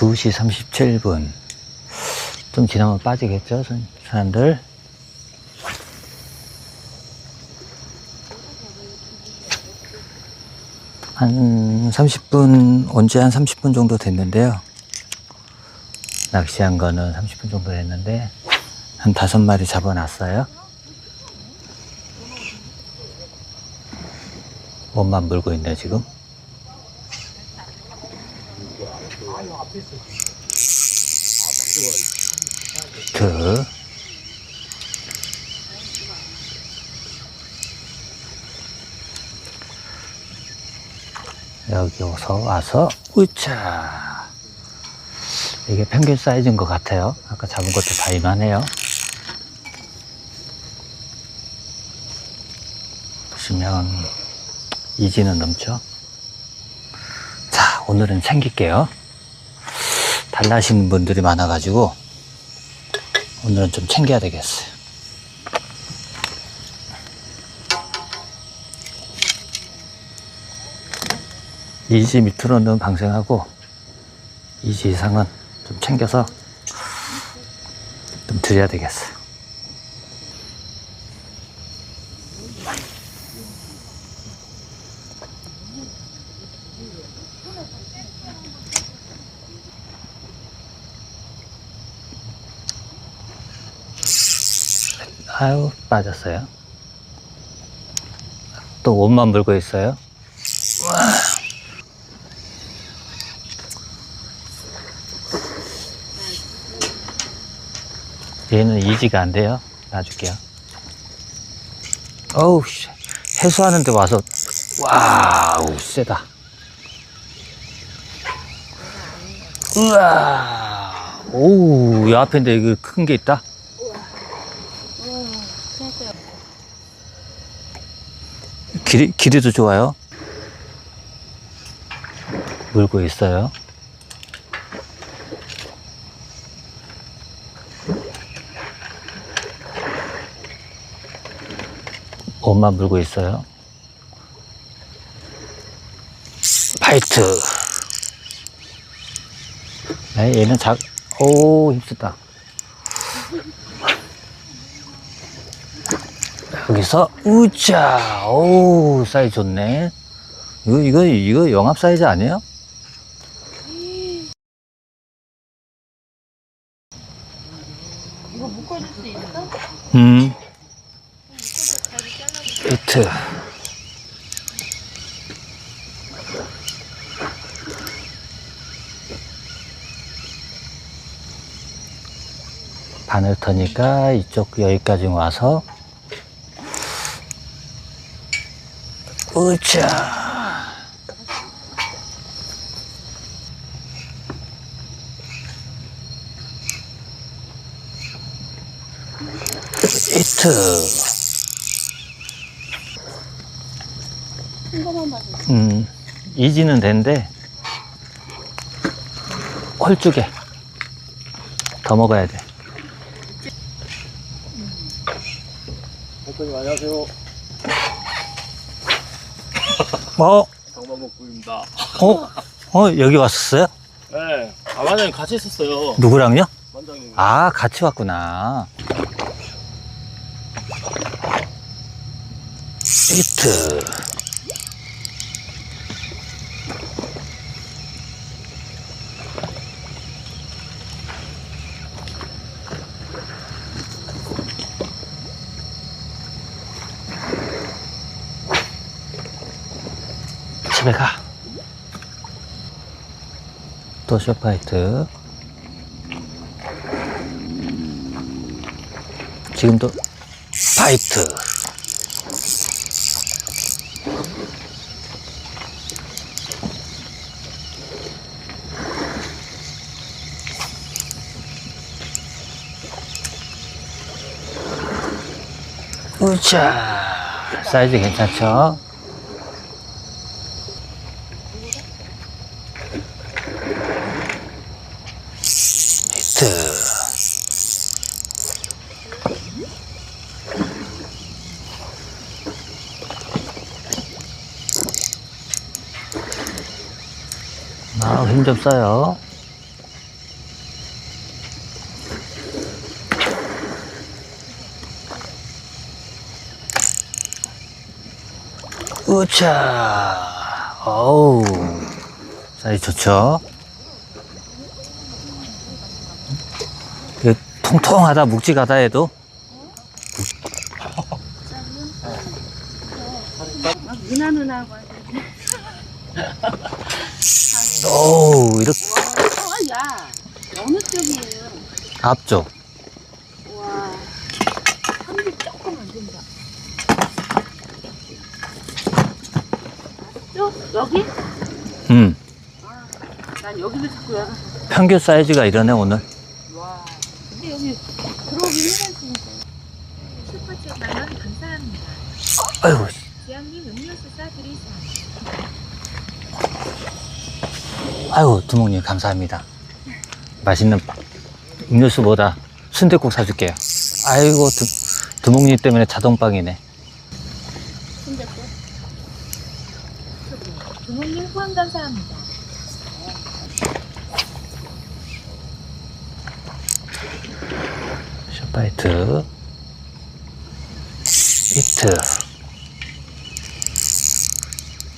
2시 37분. 좀 지나면 빠지겠죠, 사- 사람들? 한 30분, 언제 한 30분 정도 됐는데요. 낚시한 거는 30분 정도 됐는데, 한 다섯 마리 잡아놨어요. 몸만 물고 있네, 지금. 그, 여기 와서 와서 우차 이게 평균 사이즈인 것 같아요. 아까 잡은 것도 다 이만해요. 보시면 이지는 넘죠? 자 오늘은 챙길게요 달라신 분들이 많아 가지고 오늘은 좀 챙겨야 되겠어요 이지 밑으로는 방생하고 이지 이상은 좀 챙겨서 좀 드려야 되겠어요. 아유 빠졌어요. 또 옷만 물고 있어요. 얘는 이지가 안 돼요. 놔줄게요. 어우, 씨. 해수하는데 와서, 와우, 세다. 우와, 오우, 이 앞인데 이거 큰 게 있다. 길이, 길이도 좋아요. 물고 있어요. 옷만 물고 있어요. 파이트. 네, 얘는 작, 오, 힘쓰다. 여기서, 우짜, 오, 사이즈 좋네. 이거, 이거, 이거 영합 사이즈 아니에요? 이거 묶어줄 수 있어? 음. 히트. 바늘 터니까 이쪽 여기까지 와서 거만 봐도 음, 이지는 된데 홀쭉해 더 먹어야 돼. 대표님 안녕하세요. 어? 장만복구입니다. 어? 어? 여기 왔었어요? 네, 아마님 같이 있었어요. 누구랑요? 원장님. 아 같이 왔구나 히트 집에 가. 또 쇼파이트. 지금도 파이트. 우차 사이즈 괜찮죠? 아, 흥좀 싸요. 우차. 어우. 사이 좋죠? 그 통통하다, 묵직하다 해도 어우, 이렇게 어, 야. 어느 쪽이에요? 앞쪽. 와. 한입 조금 안 된다. 쭉? 여기? 음. 난 여기를 자꾸 열어. 평균 사이즈가 이러네, 오늘. 와. 근데 여기 들어오기 힘들으니까. 슈퍼챗 만원 감사합니다. 아이고, 지영님 음료수 쏴드리세요. 아이고, 두목님, 감사합니다. 맛있는 음료수보다 순댓국 사줄게요. 아이고, 두, 두목님 때문에 자동빵이네. 손잡고. 부모님 후원 감사합니다. 셔파이트. 히트.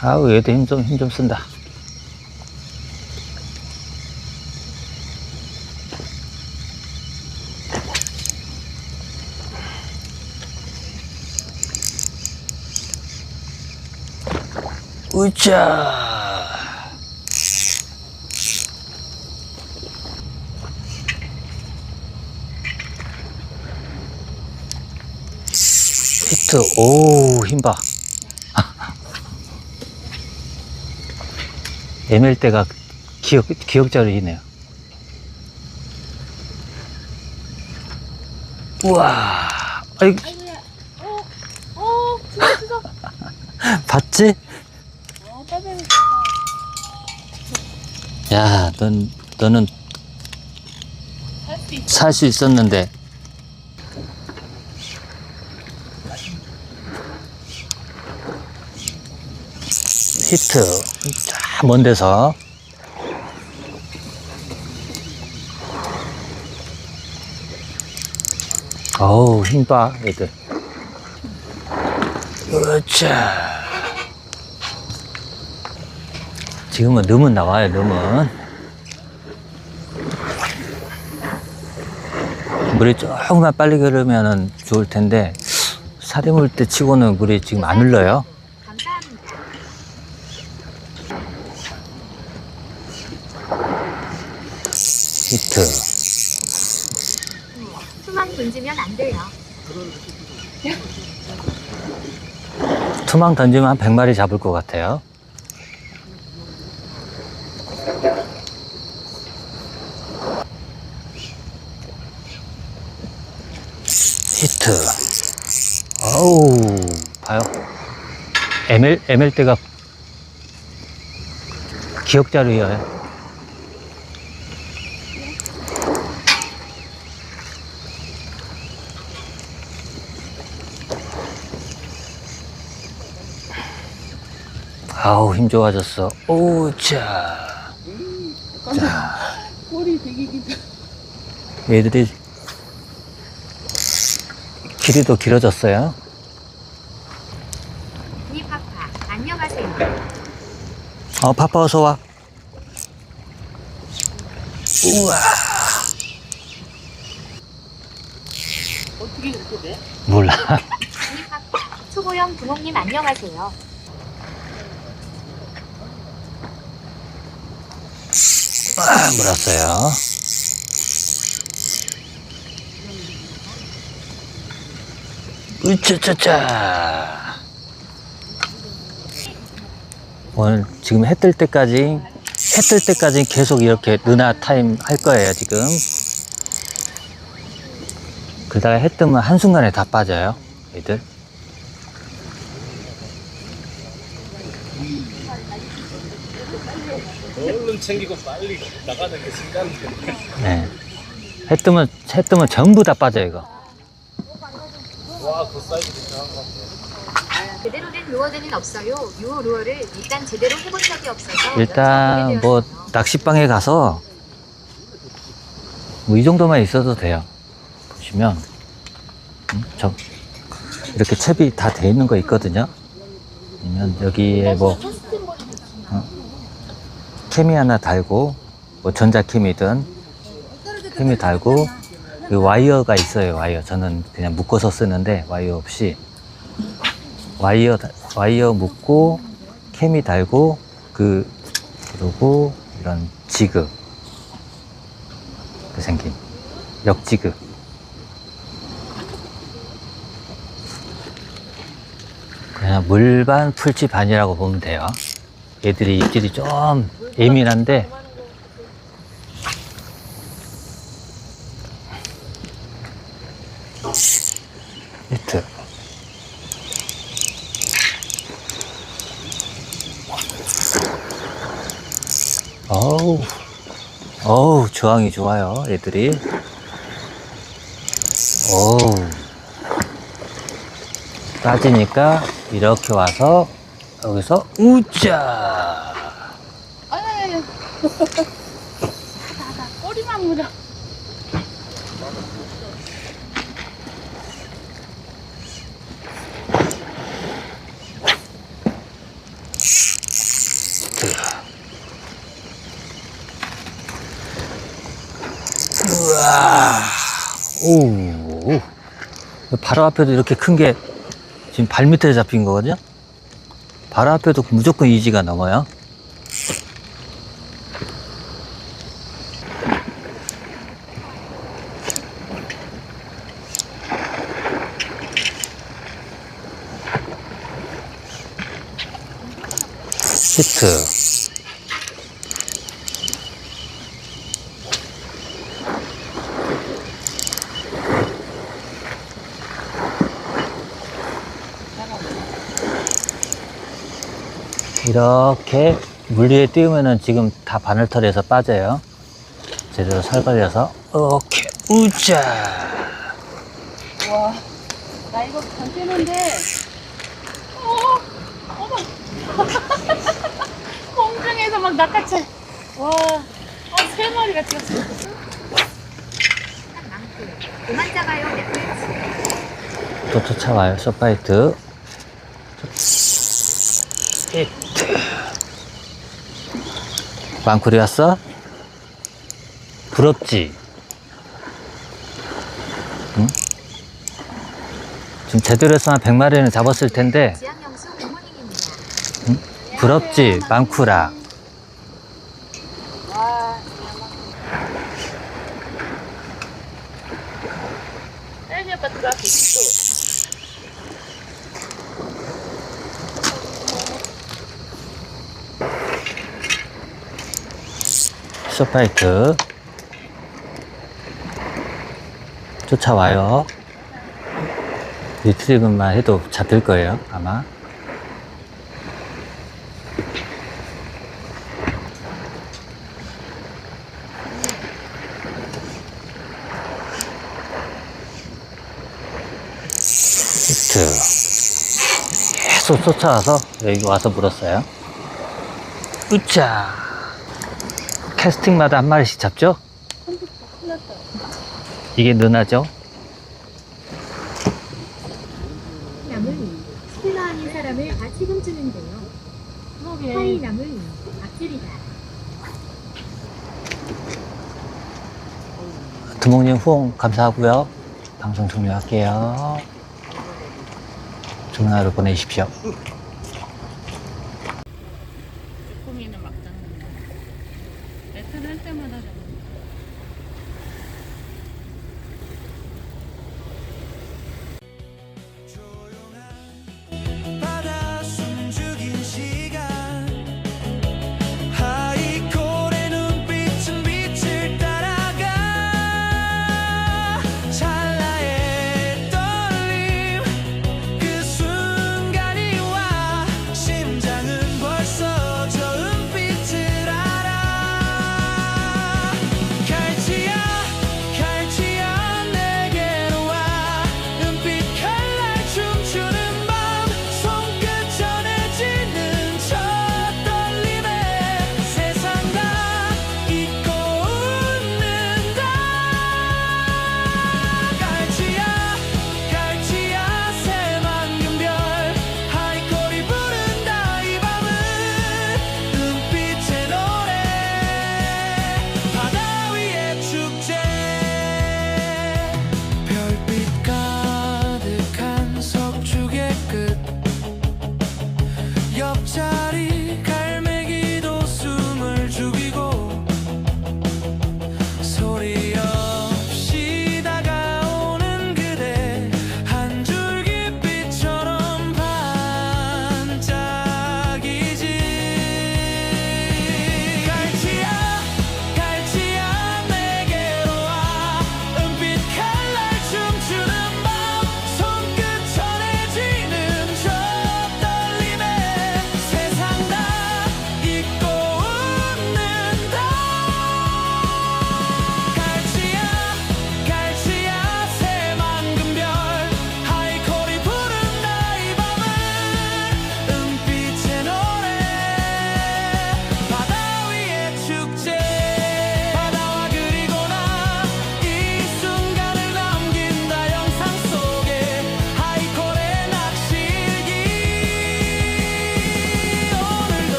아우, 얘도 힘 좀, 힘 좀 쓴다. 으쌰. 히트, 오, 힘봐. ML대가 기억, 기억자리이네요. 우와, 아이, 아이고야. 어, 어, 주워. 봤지? 어, 빠져야 야, 넌, 너는. 살 수 있었는데. 히트, 자, 먼 데서. 어우, 힘봐, 얘들. 으차. 지금은 넣으면 나와요, 넣으면. 물이 조금만 빨리 흐르면 좋을 텐데, 사리물 때 치고는 물이 지금 안 흘러요. 히트. 수만 던지면 안 돼요. 투망 던지면 한 100마리 잡을 것 같아요. 히트. 어우, 봐요. ML, ML 때가 기억자료예요. 아우, 힘 좋아졌어. 오, 자. 자. 꼬리 되게 길다. 얘들이 길이도 길어졌어요. 니 파파 안녕하세요. 어, 파파 어서 와. 우와. 어떻게 이렇게 돼? 몰라. 니 파파 초보형 부모님 안녕하세요. 아, 물었어요. 으짜짜짜. 오늘 지금 해 뜰 때까지, 해 뜰 때까지 계속 이렇게 누나 타임 할 거예요, 지금. 그러다가 해 뜨면 한순간에 다 빠져요, 얘들. 얼른 챙기고 빨리 나가는 게 중요한데. 네. 해 뜨면, 해 뜨면 전부 다 빠져요, 이거. 와, 그 사이즈 괜찮은 것 같아. 제대로 된 루어는 없어요. 요 루어를 일단 제대로 해본 적이 없어서 일단 뭐. 낚시방에 가서 뭐 이 정도만 있어도 돼요. 보시면 음, 저 이렇게 채비 다돼 있는 거 있거든요. 아니면 여기에 뭐 어, 케미 하나 달고 뭐 전자 케미든 케미 달고 이 와이어가 있어요 와이어. 저는 그냥 묶어서 쓰는데 와이어 없이. 와이어 다- 와이어 묶고 케미 달고 그 그리고 이런 지그. 그 생긴 역지그. 그냥 물반 풀치 반이라고 보면 돼요. 얘들이 입질이 좀 예민한데 어우 저항이 좋아요 애들이 어우 따지니까 이렇게 와서 여기서 우짜. 꼬리만 물어. 우와 오 바로 앞에도 이렇게 큰 게 지금 발 밑에 잡힌 거거든요? 바로 앞에도 무조건 이지가 넘어요. 히트 이렇게 물 위에 띄우면은 지금 다 바늘털에서 빠져요. 제대로 살 걸려서 이렇게 우짜 와. 나 이거 안 뜨는데. 어, 어머. 공중에서 막 낚아채. 와. 어, 세 마리가 찍었어. 그만 잡아요 또 쫓아와요. 쇼파이트. 히트. 망쿨이 왔어? 부럽지? 응? 지금 제대로 했으면 100마리는 잡았을 텐데 굿모닝입니다 부럽지? 망쿨아. 와. 딸기 아빠 들어왔어, 또. 쇼파이트. 쫓아와요. 리트리브만 해도 잡힐 거예요, 아마. 히트. 계속 쫓아와서 여기 와서 물었어요. 으짜. 캐스팅마다 한 마리씩 잡죠? 이게 누나죠? 남은 스텔라 아닌 사람을 주는데요 그러게. 하이 남은 악질이다 두목님 후원 감사하고요. 방송 종료할게요. 좋은 하루 보내십시오.